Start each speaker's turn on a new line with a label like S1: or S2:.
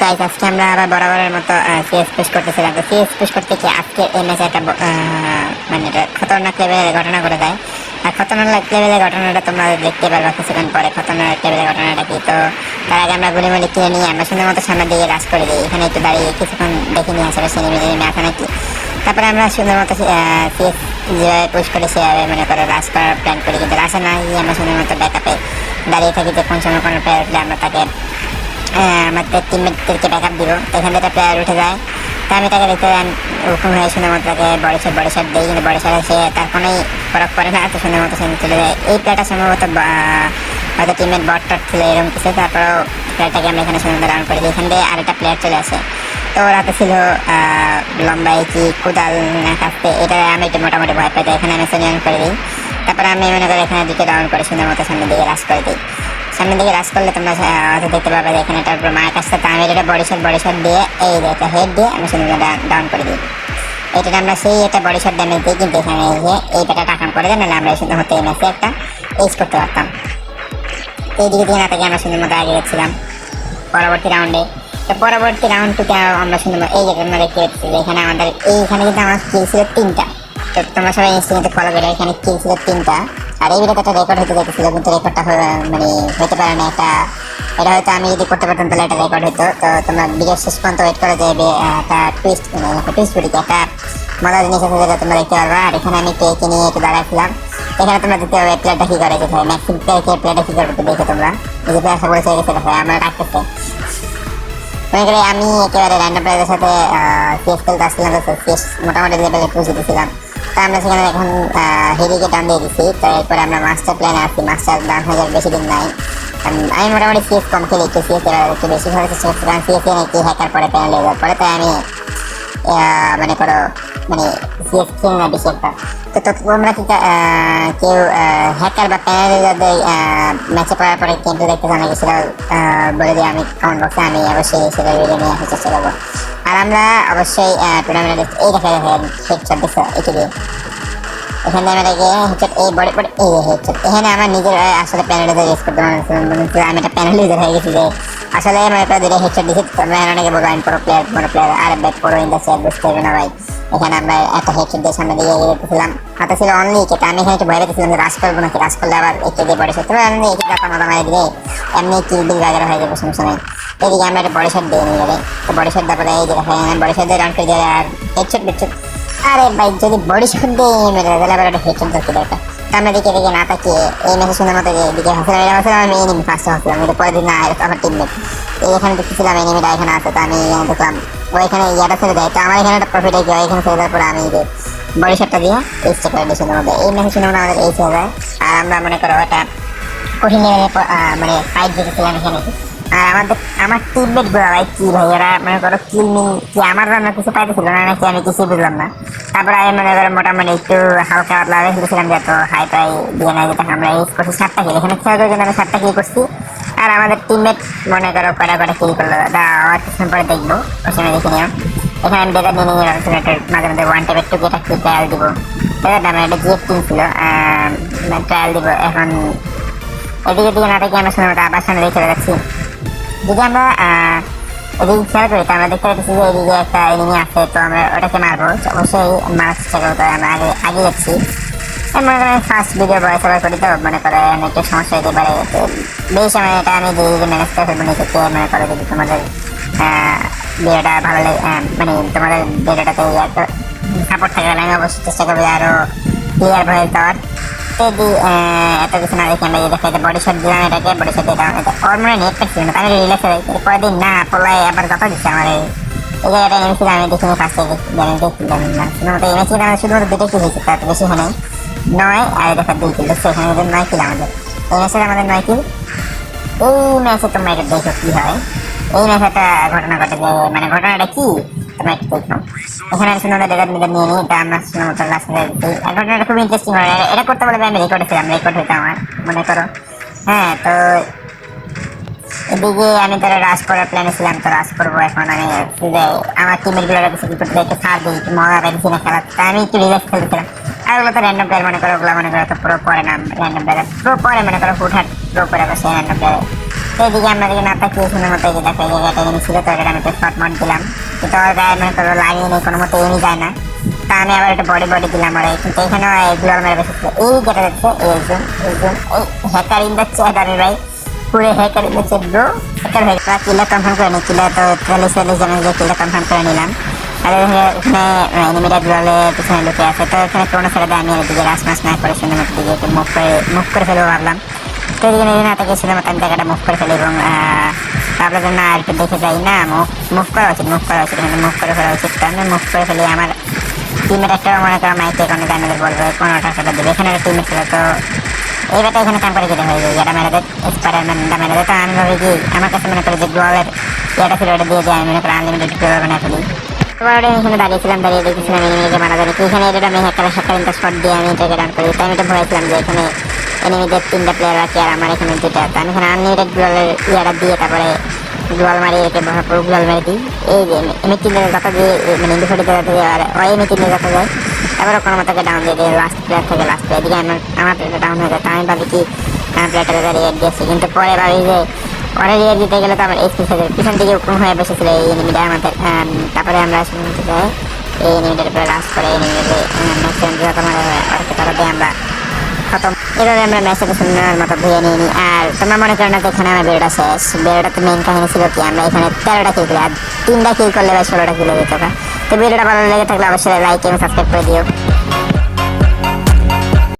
S1: Guys আজকে আমরা আবার বরাবরের মতো সিএস পুশ করতেছিলাম তো সিএস পুশ করতে কি আজকে এই একটা মানে খতরনাক লেভেলের ঘটনা করে দেয় আর খতরনাক লেভেলের ঘটনাটা তোমরা দেখতে পারবে কিছুক্ষণ পরে। খতরনাক লেভেলের ঘটনাটা কি? তো তার আগে আমরা গুলি মুলি কিনে নিয়ে আমরা সুন্দর মতো সামনের দিকে রাশ করে দিই। এখানে একটু দাঁড়িয়ে কিছুক্ষণ দেখে নিয়ে আসলে সিনেমি টিনেমি আছে নাকি? তারপরে আমরা সুন্দর মতো সিএস যেভাবে পুশ করে সেভাবে মনে করো রাশ করার প্ল্যান করি। কিন্তু রাশে না গিয়ে আমরা সুন্দর মতো ব্যাকআপে দাঁড়িয়ে থাকি যে কোন সময় কোনো প্লেয়ার আমরা তাকে আমাদের টিমমেটদেরকে ব্যাকআপ দিব। তো এখান থেকে প্লেয়ার উঠে যায়। তো আমি তাকে দেখতে ওরকম হয়ে সুন্দর মতো তাকে বড় শট বড় শট দিই কিন্তু বড় শটে সে তার কোনোই ফরক পড়ে না তো সুন্দর মতো সে চলে যায়। এই প্লেয়ারটা সম্ভবত হয়তো টিমমেট বট টট ছিল এরকম কিছু। তারপরেও প্লেয়ারটাকে আমরা এখানে সুন্দর রাউন্ড করে দিই। এখান থেকে আরেকটা প্লেয়ার চলে আসে। তো ওর হাতে ছিল আহ, লম্বাই কি কোদাল না কাঁপতে এটা আমি একটু মোটামুটি ভয় পাই। তো এখানে আমি সনিয়ন করে দিই। তারপরে আমি মনে করি এখানে দুটো রাউন্ড করে সুন্দর মতো সামনের দিকে রাশ করে দিই। সামনের দিকে রাশ করলে তোমরা হয়তো দেখতে পাবে যে এখানে তারপর মায়ের কাছটা তো আমি এটা বডি শট বডি শট দিয়ে, এই একটা হেড দিয়ে আমি সুন্দর ডাউন করে দিই। এটা আমরা সেই একটা বডি শট ড্যামেজ দিই কিন্তু এখানে এসে এই পেটা টাকান করে দেন নাহলে আমরা সুন্দর হতে ম্যাচে একটা এইচ করতে পারতাম। এইদিকে দিয়ে না থেকে আমরা সুন্দর মতো আগে গেছিলাম। পরবর্তী রাউন্ডে তো পরবর্তী রাউন্ডটিতে আমরা সুন্দর মতো- এই যে তোমরা দেখতে পাচ্ছি যে এখানে আমাদের, এইখানে কিন্তু আমার কিল ছিল তিনটা। তো তোমরা সবাই ইনস্টিটিউটে ফলো করে, এখানে কিল ছিল তিনটা। আর এই ভিডিওতে একটা রেকর্ড হতে দেখেছিল কিন্তু রেকর্ডটা মানে হতে পারে না একটা, এটা হয়তো আমি যদি করতে পারতাম, তাহলে একটা রেকর্ড হতো তো তোমরা ভিডিও শেষ পর্যন্ত ওয়েট করে যাবে একটা টুইস্ট মানে একটা টুইস্ট বলি একটা মজার জিনিস আছে যেটা তোমরা দেখতে পারবে। আর এখানে আমি কেকে নিয়ে একটু দাঁড়াইছিলাম। এখানে তোমরা দেখতে পাবে প্লেয়ারটা কি করে কোথায় ম্যাক্সিম প্লেয়ারকে প্লেয়ারটা কি করবে দেখো তোমরা। যে প্লেয়ার সকলে গেছে, দেখো, আমরা ডাকতেছে। মনে করি আমি একেবারে র্যান্ডম প্লেয়ারের সাথে সিএস খেলতে আসছিলাম, তো সিএস মোটামুটি লেভেলে পৌঁছে দিয়েছিলাম তো আমরা সেখানে এখন হেরিকে ডান দিয়ে দিচ্ছি তো এরপরে আমরা মাস্টার প্ল্যানে আসছি মাস্টার ডান যাবে বেশি দিন নাই। আমি মোটামুটি সিএস কম খেলি, একটু সিএস একটু বেশি চেষ্টা করছিলাম সিএস নাকি হ্যাকার পরে প্যানেল হয়ে যাওয়ার পরে তাই আমি মানে করো মানে সিএস খেলি না বেশি একটা। তো তোমরা কি কেউ হ্যাকার বা প্যানেলে যাদের ম্যাচে পড়ার পরে কিন্তু দেখতে নাকি সেটা বলে দিই আমি কমেন্ট বক্সে আমি অবশ্যই সেটা ভিডিও নিয়ে আসার চেষ্টা করব। আর আমরা অবশ্যই টুর্নামেন্টে এই দেখা দেখা হেডশট দেখছ এটি দিয়ে এখানে আমি এটাকে হেডশট এই বডি বডি এই হেডশট এখানে আমার নিজের আসলে প্যানেলে ইউজ করতে হচ্ছে আমি একটা প্যানেল ইউজার হয়ে গেছি যে আসলে আমি একটা দুটো হেডশট দিচ্ছি তোমরা অনেকে বলব আমি পুরো প্লেয়ার পুরো প্লেয়ার আর ব্যাক পুরো ইন্ডাস্ট্রি বুঝতে পারবে না ভাই। এখানে আমরা একটা হেডশট দিয়ে সামনে দিয়ে এগিয়ে যেতেছিলাম। হাতে ছিল অনলি কেটে আমি এখানে একটু ভয় পেতেছিলাম যে রাশ করব নাকি রাশ করলে আবার একে দিয়ে বডি শট তবে আমি একে টাকা মাথা মারি দিলে এমনি কিল বিল বাগেরা হয়ে যাবে সমস্যা নেই। এদিকে আমরা একটা বডি শট দিয়ে নিয়ে যাবে তো বডি শট তারপরে এই যে বডি শট দিয়ে রান করে দিয়ে আর হেডশট হেডশট আরে ভাই, যদি বডি শট দিয়ে দেয় তাহলে আবার একটা হেডশট দরকার আমরা দিকে দিকে না তাকিয়ে এই ম্যাচে সুন্দর মতো এদিকে হাসিলাম এটা হাসিলাম, আমি এনিমি ফার্স্টে হাসিলাম এটা পরের দিন না আমার টিমমেট এই এখানে দেখতেছিলাম এনিমিটা এখানে আছে, তো আমি এখানে দেখলাম, ও এখানে ইয়াটা ছেড়ে দেয়, তো আমার এখানে একটা প্রফিট হয়ে এখানে ছেড়ে দেওয়ার পরে আমি বডি শটটা দিয়ে এই সুন্দর এই ম্যাচে সুন্দর আমাদের এই ছেড়ে আর আমরা মনে করো এটা কঠিন মানে ফাইট জিতেছিলাম এখানে। আর আমাদের, আমার টিমমেটগুলো ভাই কি ভাই? এরা মনে করো কিল কি আমার জন্য কিছু পাইতেছিল না, নাকি আমি কিছু বুঝলাম না। তারপরে আমি মনে করো মোটামুটি একটু হালকা পাতলা খেলেছিলাম যে এত হাই পাই দিয়ে না যেটা আমরা ইউজ করছি সাতটা কিল এখানে খেয়াল করে আমি সাতটা কিল করছি। আর আমাদের টিমমেট মনে করো কটা কটা কিল করল? দা আর কিছুক্ষণ পরে দেখব। সময় দেখে নিও এখানে আমি ডেটা নিয়ে নিয়ে মাঝে মাঝে ওয়ান টাইপের টু গেটা কি ট্রায়াল দিব। ডেটাটা আমার একটা জিএফ টিম ছিল ট্রায়াল দিব। এখন এদিকে দিকে না থেকে আমরা শুনে আবার সামনে চলে যাচ্ছি। যদি আমরা এদিকে খেয়াল করি আমরা দেখতে পাচ্ছি যে এদিকে একটা এনিমি আছে, তো আমরা ওটাকে মারবো। অবশ্যই মারার চেষ্টা করব তো আমরা আগে আগে যাচ্ছি। মনে করেন ফার্স্ট ভিডিও বয়স আবার করি তো, মনে করে একটু সমস্যা হতে পারে। তো বেশ আমি এটা আমি ধীরে ধীরে ম্যানেজ করে ফেলব নিজেকে, মনে করো যদি তোমাদের ভিডিওটা ভালো লাগে মানে তোমাদের ভিডিওটাতে সাপোর্ট থাকে আমি অবশ্যই চেষ্টা করব যে আরও ক্লিয়ার ভয়েস দেওয়ার যদি এত কিছু না দেখে আমরা দেখে বডি শট দিলাম, এটাকে বডি শট দিলাম এটা ওর মনে নেট পাচ্ছিল না তাহলে রিল্যাক্স হয়ে গেছে। কয়েকদিন না, পলায় আবার কথা দিচ্ছে আমার এই জায়গাটা নেমেছিলাম আমি দেখিনি ফার্স্টে জানি দেখছিলাম না। শুধুমাত্র এনেছিলাম আমি শুধুমাত্র দুটো কিল হয়েছে, তার বেশি হয় নাই। নয় আর দেখা দুই কিল দেখছ এখানে ওদের নয় কিল আমাদের। এই ম্যাচের আমাদের নয় কিল এই ম্যাচে তোমরা এটা দেখো কি হয়। এই ম্যাচে একটা ঘটনা ঘটে মানে ঘটনাটা কি? একটু দেখো এখানে আমি সুন্দর ডেটার মিটার নিয়ে নিই, তা আমরা সুন্দর মতো লাস্ট ঘটনাটা খুব ইন্টারেস্টিং হয়, এটা- এটা করতে বলে আমি রেকর্ড ছিলাম রেকর্ড হইতো আমার, মনে করো। হ্যাঁ তো এদিকে আমি তো রাশ করার প্ল্যানে ছিলাম, তো রাশ করব এখন আমি। আমার টিমেরগুলো কিছু কি করতে একটু ছাড় দিই মজা পাইছি না খেলা আমি একটু রিল্যাক্স খেলতেছিলাম। আর ওগুলো তো র্যান্ডম প্লেয়ার মনে করো, ওগুলো মনে করো তো পুরো পরে না র্যান্ডম প্লেয়ার পুরো পরে মনে করো, হুটহাট প্রো করে বসে র্যান্ডম প্লেয়ার তো এদিকে আমরা দিকে না তাকিয়ে শুনে মতো দেখো জায়গাটা এনে ছিল, তো এটা আমি একটা শর্ট মট দিলাম। ওর গায়ে মানে কোনো লাগিয়ে নেই, কোনো মতো এমনি যায় না। তা আমি আবার একটা বডি বডি দিলাম ওরা, কিন্তু এখানেও গ্লোয়াল মেরে বসেছিল। এই যেটা দেখছে এই জুম এই জুম এই হ্যাকার ইন চ্যাট আমি ভাই। পুরো hacker in chat bro hacker হয়ে গেছে। কিলে কনফার্ম করে নি কিলে তো চল্লিশ চল্লিশ জনের যে কিলে কনফার্ম করে নিলাম। আর এখানে এনিমিটা গ্লোয়ালে পিছনে লুকে আছে। তো এখানে কোনো ছেড়ে আমি এদিকে রাস মাস না করে সুন্দর মতো দিকে মুভ করে মুভ করে ফেলব ভাবলাম। তো এদিকে নিজে না থেকে সুন্দর মতো আমি জায়গাটা মুভ করে ফেলি এবং আহ, ভাবলাম যে না একটু দেখে যাই। না মুভ করা উচিত মুভ করা উচিত মুভ করে ফেলা উচিত। তো আমি মুভ করে ফেলি? আমার টিমের একটা মনে করো মাইকে কোনো ড্যামেজ বলবে কোনোটা সেটা দেবে। এখানে একটা টিমের ছিল তো এই ব্যাটা এখানে কাম করে যেতে হয়ে যায় এটা মেরে দেয় স্পাইডারম্যানটা মেরে দেয় তো আমি ভাবি কি আমার কাছে মনে করি যে গ্লোয়ালের ইয়েটা ছিল ওটা দিয়ে যায় আমি মনে করি আনলিমিটেড বানিয়ে ফেলি। এখানে দাঁড়িয়েছিলাম দাঁড়িয়ে দেখেছিলাম এনিমিকে মারা যাবে এখানে এটা আমি হ্যাকার হ্যাকার ইন্টার শট দিয়ে আমি রান করি। তাই আমি এটা ভয়েছিলাম যে এখানে এনিমিদের তিনটা প্লেয়ার বাকি আর আমার এখানে দুটা আমি এখানে আনলিমিটেড গ্লোয়ালের ইয়াটা দিয়ে তারপরে গ্লোয়াল মারি একে পুরো গ্লোয়াল মেরে দিই। এই যে এমি তিনটে যত দিয়ে মানে ইন্ডিফোটি যত দিয়ে আর ওই এমি তিনটে যত যায় তারপরে কোনো মতো ডাউন দিয়ে দিয়ে লাস্ট প্লেয়ার থেকে লাস্ট প্লেয়ার দিকে আমার আমার প্লেয়ারটা ডাউন হয়ে যায়। তো আমি ভাবি কি, আমার প্লেয়ারটা রিয়ার দিয়েছি। কিন্তু পরে ভাবি যে, পরে রিয়ার দিতে গেলে তো আমার এইচপি পিছন থেকে উপর হয়ে বসেছিল এই এনিমিটা আমাদের। তারপরে আমরা এই এনিমিটার উপরে লাস্ট করে এনিমিটাকে ম্যাক্সিমাম যত আমরা। খতম। এভাবে আমরা ম্যাচটাকে সুন্দর মতো ধুয়ে নিয়ে আর তোমরা মনে করো না যে এখানে আমার বেরোটা শেষ। তো মেন কাহিনী ছিল কি, আমরা এখানে তেরোটা কিল করি। আর তিনটা কিল করলে বা ষোলোটা কিল হয়ে যেত তো ভিডিওটা ভালো লেগে থাকলে অবশ্যই লাইক এবং সাবস্ক্রাইব করে দিও।